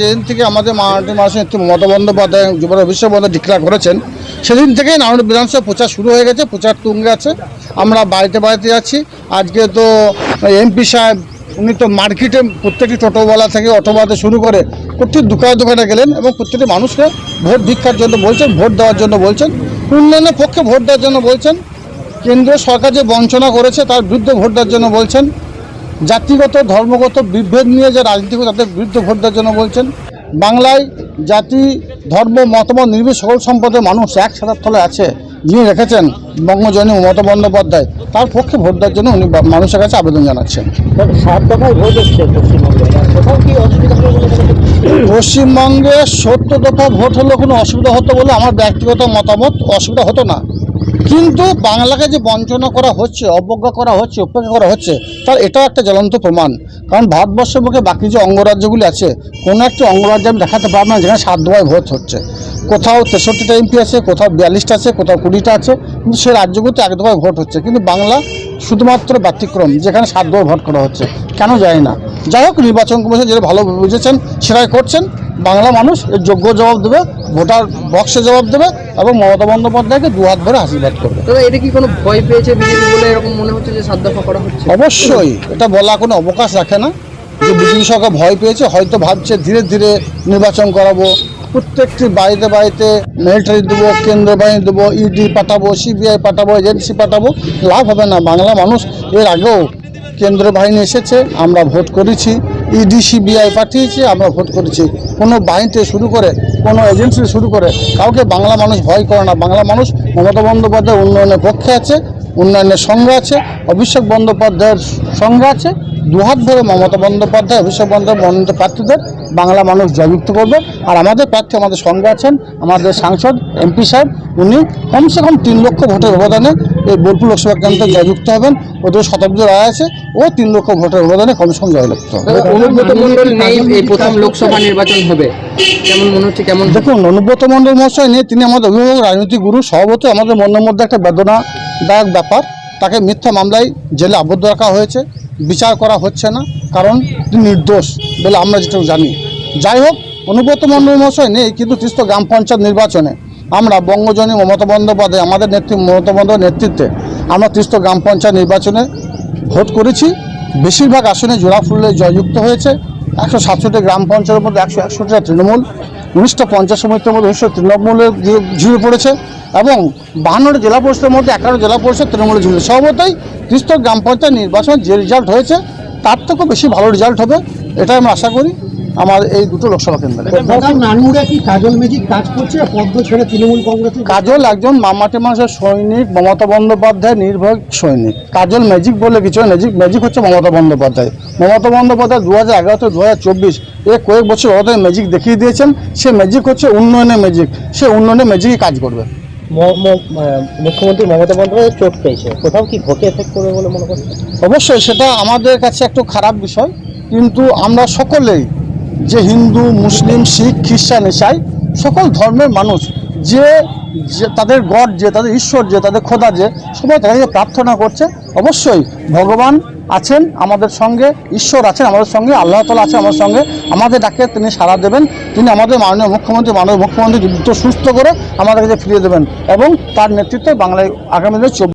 যেদিন থেকে আমাদের মাননীয় নেত্রী মমতা বন্দ্যোপাধ্যায়, যুবরাজ বন্দ্যোপাধ্যায় ডিক্লেয়ার করেছেন, সেদিন থেকেই নারায়ণ বিধানসভা প্রচার শুরু হয়ে গেছে, প্রচার তুঙ্গে আছে। আমরা বাড়িতে বাড়িতে যাচ্ছি। আজকে তো এমপি সাহেব, উনি তো মার্কেটে প্রত্যেকটি টোটোওয়ালা থেকে অটোওয়ালা শুরু করে প্রত্যেক দোকানে দোকানে গেলেন এবং প্রত্যেকটি মানুষকে ভোট ভিক্ষার জন্য বলছেন, ভোট দেওয়ার জন্য বলছেন, উন্নয়নের পক্ষে ভোট দেওয়ার জন্য বলছেন কেন্দ্রীয় সরকার যে বঞ্চনা করেছে তার বিরুদ্ধে ভোট দেওয়ার জন্য বলছেন। জাতিগত ধর্মগত বিভেদ নিয়ে যে রাজনীতি করে তাদের বিরুদ্ধে ভোট দেওয়ার জন্য বলছেন। বাংলায় জাতি ধর্ম মতামত নির্বিশেষে সকল সম্পদের মানুষ এক সাদার তলে আছে যিনি রেখেছেন বঙ্গজনী মমতা বন্দ্যোপাধ্যায়। তার পক্ষে ভোট দেওয়ার জন্য উনি বা- মানুষের কাছে আবেদন জানাচ্ছেন। পশ্চিমবঙ্গে। সত্য দফা ভোট হলে কোনো অসুবিধা হতো বলে আমার ব্যক্তিগত মতামত অসুবিধা হতো না। কিন্তু বাংলাকে যে বঞ্চনা করা হচ্ছে, অবজ্ঞা করা হচ্ছে, উপেক্ষা করা হচ্ছে, তার এটাও একটা জ্বলন্ত প্রমাণ। কারণ ভারতবর্ষের বুকে বাকি যে অঙ্গরাজ্যগুলি আছে, কোনো একটা অঙ্গরাজ্য আমি দেখাতে পারব না যেখানে সাত ভোট হচ্ছে। কোথাও তেষট্টিটা এমপি আছে, কোথাও বিয়াল্লিশটা আছে, কোথাও কুড়িটা আছে, কিন্তু সেই রাজ্যগুলোতে এক দফায় ভোট হচ্ছে। কিন্তু বাংলা শুধুমাত্র ব্যতিক্রম, যেখানে সাত ভোট করা হচ্ছে, কেন যায় না? যাই হোক, নির্বাচন কমিশন যেটা ভালো বুঝেছেন, সেটাই করছেন। বাংলা মানুষ এর যোগ্য জবাব দেবে ভোটার বক্সে জবাব দেবে এবং মমতা বন্দ্যোপাধ্যায়কে দু হাত ধরে আশীর্বাদ করবে। এটা কি কোনো ভয় পেয়েছে বিজেপি বলে এরকম মনে হচ্ছে যে সাত দফা করা হচ্ছে? অবশ্যই এটা বলা কোনো অবকাশ রাখে না। যে বিজেপি সরকার ভয় পেয়েছে হয়তো ভাবছে ধীরে ধীরে নির্বাচন করাবো। প্রত্যেকটি বাড়িতে বাড়িতে মিলিটারি দেবো কেন্দ্র বাহিনী দেবো ইডি পাঠাবো সিবিআই পাঠাবো এজেন্সি পাঠাবো লাভ হবে না। বাংলা মানুষ এর আগেও কেন্দ্র বাহিনী এসেছে আমরা ভোট করেছি। ইডি, সিবিআই পাঠিয়েছে, আমরা ভোট করেছি। কোনো বাহিনীতে শুরু করে, কোনো এজেন্সি শুরু করে, কাউকে বাংলা মানুষ ভয় করে না। বাংলা মানুষ মমতা বন্দ্যোপাধ্যায় উন্নয়নের পক্ষে আছে, উন্নয়নের সঙ্গে আছে, অভিষেক বন্দ্যোপাধ্যায়ের সঙ্গে আছে। দুহাত ধরে মমতা বন্দ্যোপাধ্যায়, অভিষেক বন্দ্যোপাধ্যায় মনোনীত প্রার্থীদের বাংলা মানুষ জয়যুক্ত করবে। আর আমাদের প্রার্থী আমাদের সঙ্গে আছেন আমাদের সাংসদ এমপি সাহেব উনি কমসে কম তিন লক্ষ ভোটের অবদানে এই বোলপুর লোকসভা কেন্দ্রে জয়যুক্ত হবেন। ওদের শতাব্দী রায় আছে ও তিন লক্ষ ভোটের ব্যবধানে কমসে কম জয়যুক্ত প্রথম লোকসভা নির্বাচন হবে। কেমন মনে হচ্ছে কেমন দেখুন অনুব্রত মণ্ডল মহাশয় নিয়ে তিনি আমাদের অভিভাবক রাজনৈতিক গুরু স্বভাবতই আমাদের মনের মধ্যে একটা বেদনাদায়ক ব্যাপার। তাকে মিথ্যা মামলায় জেলে আবদ্ধ রাখা হয়েছে। বিচার করা হচ্ছে না, কারণ তিনি নির্দোষ বলে আমরা যেটুকু জানি। যাই হোক, অনুব্রত মণ্ডল মহাশয় নেই, কিন্তু তিস্ত গ্রাম পঞ্চায়েত নির্বাচনে আমরা বঙ্গজনী মমতা বন্দ্যোপাধ্যায়, আমাদের নেত্রী মমতা বন্দ্যোপাধ্যায়ের নেতৃত্বে আমরা তিস্ত গ্রাম পঞ্চায়েত নির্বাচনে ভোট করেছি। বেশিরভাগ আসনে জোড়া ফুললে জয়যুক্ত হয়েছে। একশো সাতষট্টি গ্রাম পঞ্চায়েতের মধ্যে একশো একষট্টিটা তৃণমূল। উনিশটা পঞ্চাশ সমিতির মধ্যে উনিশশো তৃণমূলে ঝু- ঝুড়ে পড়েছে এবং বাহান্নটা জেলা পরিষদের মধ্যে এগারো জেলা পরিষদ তৃণমূলে ঝুঁকে সর্বতই ত্রিস্তর গ্রাম পঞ্চায়েত নির্বাচন যে রেজাল্ট হয়েছে, তার থেকেও বেশি ভালো রেজাল্ট হবে, এটাই আমরা আশা করি। আমার এই দুটো লোকসভা কেন্দ্রে। কাজল ম্যাজিক কাজ করছে পদ্ম ছেড়ে তৃণমূল কাজল একজন মামাটি মানুষের সৈনিক মমতা বন্দ্যোপাধ্যায় নির্ভর সৈনিক। কাজল ম্যাজিক বলে কিছু হয়, ম্যাজিক ম্যাজিক হচ্ছে মমতা বন্দ্যোপাধ্যায়। মমতা বন্দ্যোপাধ্যায় দু হাজার এগারো থেকে দু হাজার চব্বিশ এ কয়েক বছর অবদায় ম্যাজিক দেখিয়ে দিয়েছেন সে ম্যাজিক হচ্ছে উন্নয়নের ম্যাজিক। সে উন্নয়নের ম্যাজিকই কাজ করবে। মুখ্যমন্ত্রী মমতা বন্দ্যোপাধ্যায় চোট পেয়েছে। কোথাও কি ভোটে এফেক্ট করবে বলে মনে করছেন? অবশ্যই সেটা আমাদের কাছে একটু খারাপ বিষয় কিন্তু আমরা সকলেই যে হিন্দু, মুসলিম, শিখ, খ্রিস্টান ইসাই সকল ধর্মের মানুষ যে যে তাদের গড যে, তাদের ঈশ্বর যে, তাদের খোদা যে, সবাই তাদেরকে প্রার্থনা করছে। অবশ্যই ভগবান আছেন আমাদের সঙ্গে, ঈশ্বর আছেন আমাদের সঙ্গে, আল্লাহ তালা আছেন আমাদের সঙ্গে। আমাদের ডাকে তিনি সাড়া দেবেন। তিনি আমাদের মাননীয় মুখ্যমন্ত্রী মাননীয় মুখ্যমন্ত্রী দ্রুত সুস্থ করে আমাদের কাছে ফিরিয়ে দেবেন এবং তার নেতৃত্বে বাংলায় আগামী দিনে